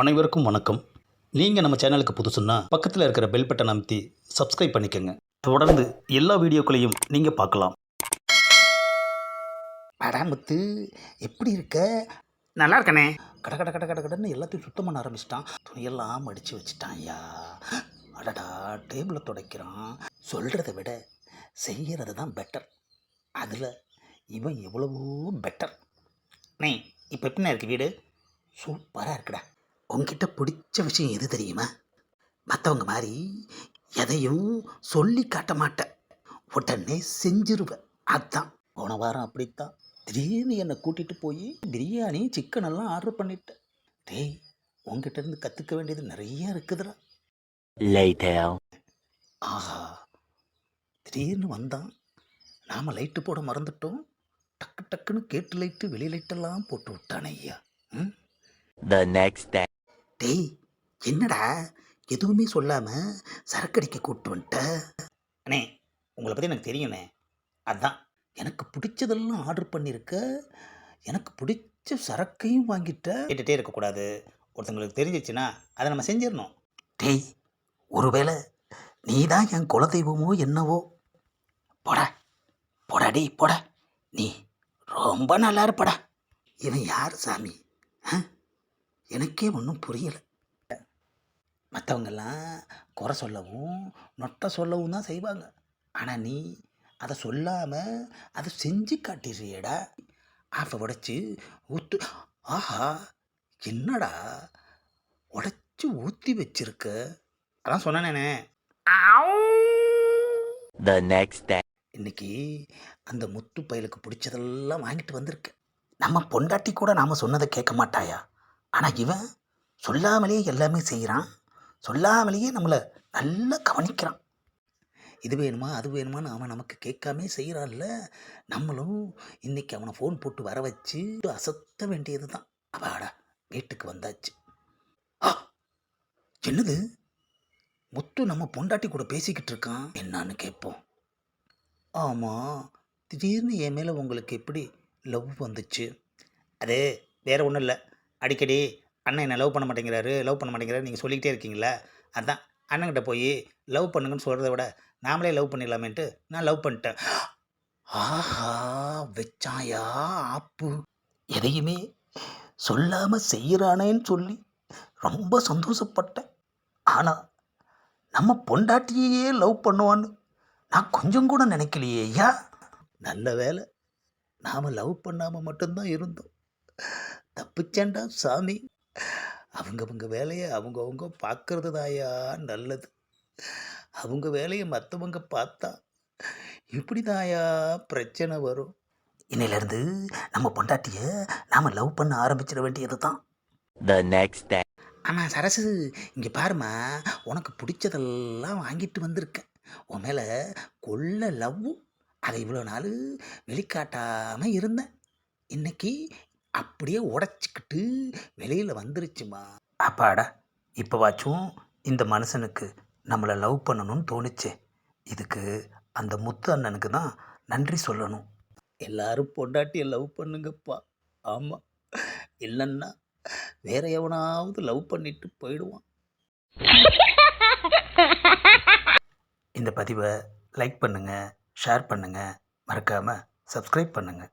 அனைவருக்கும் வணக்கம். நீங்கள் நம்ம சேனலுக்கு புதுசுன்னா பக்கத்தில் இருக்கிற பெல் பட்டன் அமைத்தி சப்ஸ்கிரைப் பண்ணிக்கோங்க. தொடர்ந்து எல்லா வீடியோக்களையும் நீங்கள் பார்க்கலாம். அடாமுத்து எப்படி இருக்க? நல்லா இருக்கனே. கட கட கட கட கடன்னு எல்லாத்தையும் சுத்தம் பண்ண ஆரம்பிச்சிட்டான். துணியெல்லாம் மடித்து வச்சுட்டான் ஐயா. அடடா டேபிளை துடைக்கிறான். சொல்கிறத விட செய்கிறது தான் பெட்டர் அதில் இவன் எவ்வளவோ பெட்டர் நீ இப்போ எப்படிண்ணா இருக்கு வீடு? சூப்பராக இருக்குடா. உங்ககிட்ட பிடிச்ச விஷயம் எது தெரியுமா? மற்றவங்க மாதிரி எதையும் சொல்லி காட்ட மாட்டேன். உடனே செஞ்சிருவேன். அதான். போன வாரம் அப்படித்தான். திடீர்னு என்னை கூட்டிகிட்டு போய் பிரியாணி சிக்கன் எல்லாம் ஆர்டர் பண்ணிட்டேன். டேய் உங்ககிட்ட இருந்து கற்றுக்க வேண்டியது நிறைய இருக்குதுடா. ஆஹா. திடீர்னு வந்தான். நாம் லைட்டு போட மறந்துட்டோம். டக்கு டக்குன்னு கேட்டு லைட்டு வெளி லைட்டெல்லாம் போட்டு விட்டானே ஐயா. ம்? Next day. டேய் என்னடா? எதுவுமே சொல்லாமல் சரக்கடிக்க கூப்பிட்டு வந்துட்ட? அண்ணே உங்களை பற்றி எனக்கு தெரியுண்ணே அதுதான் எனக்கு பிடிச்சதெல்லாம் ஆர்டர் பண்ணியிருக்க எனக்கு பிடிச்ச சரக்கையும் வாங்கிட்ட. கேட்டுகிட்டே இருக்கக்கூடாது. ஒருத்தங்களுக்கு தெரிஞ்சிச்சுன்னா அதை நம்ம செஞ்சிடணும். டேய் ஒருவேளை நீ தான் என் குலதெய்வமோ என்னவோ? போடா போடா டேய் போடா. நீ ரொம்ப நல்லா இருப்படா. இவன் யார் சாமி? ஆ? எனக்கே ஒன்றும் புரியலை. மற்றவங்கெல்லாம் குறை சொல்லவும் நொட்டை சொல்லவும் தான் செய்வாங்க. ஆனால் நீ அதை சொல்லாமல் அதை செஞ்சு காட்டிடுறியடா. ஆஃபை உடைச்சி ஊத்து ஆஹா என்னடா உடைச்சி ஊற்றி வச்சிருக்க? அதான் சொன்னேனே The next day. இன்னைக்கு அந்த முத்து பயலுக்கு பிடிச்சதெல்லாம் வாங்கிட்டு வந்திருக்கேன். நம்ம பொண்டாட்டி கூட நாம் சொன்னதை கேட்க மாட்டாயா? ஆனால் இவன் சொல்லாமலேயே எல்லாமே செய்கிறான் சொல்லாமலேயே நம்மளை நல்லா கவனிக்கிறான். இது வேணுமா அது வேணுமான்னு அவன் நமக்கு கேட்காமே செய்கிறான்ல நம்மளும் இன்றைக்கி அவனை ஃபோன் போட்டு வர வச்சு அசத்த வேண்டியது தான் அவாடா வீட்டுக்கு வந்தாச்சு. ஆ என்னது? முத்து நம்ம பொண்டாட்டி கூட பேசிக்கிட்டு இருக்கான். என்னான்னு கேட்போம். ஆமாம் திடீர்னு என் மேலே உங்களுக்கு எப்படி லவ் வந்துச்சு? அது வேறு ஒன்றும் இல்லை. அடிக்கடி அண்ணன் என்னை லவ் பண்ண மாட்டேங்கிறாரு லவ் பண்ண மாட்டேங்கிறாரு நீங்கள் சொல்லிக்கிட்டே இருக்கீங்களா அதான் அண்ணன்கிட்ட போய் லவ் பண்ணுங்கன்னு சொல்கிறத விட நாமளே லவ் பண்ணிடலாமேன்ட்டு நான் லவ் பண்ணிட்டேன். ஆஹா வச்சாயா ஆப்பு. எதையுமே சொல்லாமல் செய்கிறானேன்னு சொல்லி ரொம்ப சந்தோஷப்பட்டேன். ஆனால் நம்ம பொண்டாட்டியே லவ் பண்ணுவான்னு நான் கொஞ்சம் கூட நினைக்கலையே ஐயா. நல்ல வேலை நாம் லவ் பண்ணாமல் மட்டும்தான் இருந்தோம். தப்பிச்சேன்டா சாமி. அவங்கவங்க வேலையை அவங்கவுங்க பார்க்கறது தாயா நல்லது. அவங்க வேலையை மற்றவங்க பார்த்தா இப்படி தாயா பிரச்சனை வரும். இன்னையிலேருந்து நம்ம பொண்டாட்டியை நாம் லவ் பண்ண ஆரம்பிச்சிட வேண்டியது தான் The next day. ஆமாம் சரசு இங்கே பாரும்மா உனக்கு பிடிச்சதெல்லாம் வாங்கிட்டு வந்திருக்கேன். உன் மேலே கொள்ள லவ் அதை இவ்வளோ நாள் வெளிக்காட்டாமல் இருந்தேன். இன்னைக்கு அப்படியே உடச்சிக்கிட்டு வெளியில் வந்துருச்சுமா. அப்பாடா இப்போவாச்சும் இந்த மனுஷனுக்கு நம்மளை லவ் பண்ணணும்னு தோணுச்சே. இதுக்கு அந்த முத்து அண்ணனுக்கு தான் நன்றி சொல்லணும். எல்லாரும் பொண்டாட்டியை லவ் பண்ணுங்கப்பா. ஆமாம் இல்லைன்னா வேற எவனாவது லவ் பண்ணிட்டு போயிடுவான். இந்த பதிவை லைக் பண்ணுங்கள் ஷேர் பண்ணுங்கள் மறக்காமல் சப்ஸ்கிரைப் பண்ணுங்கள்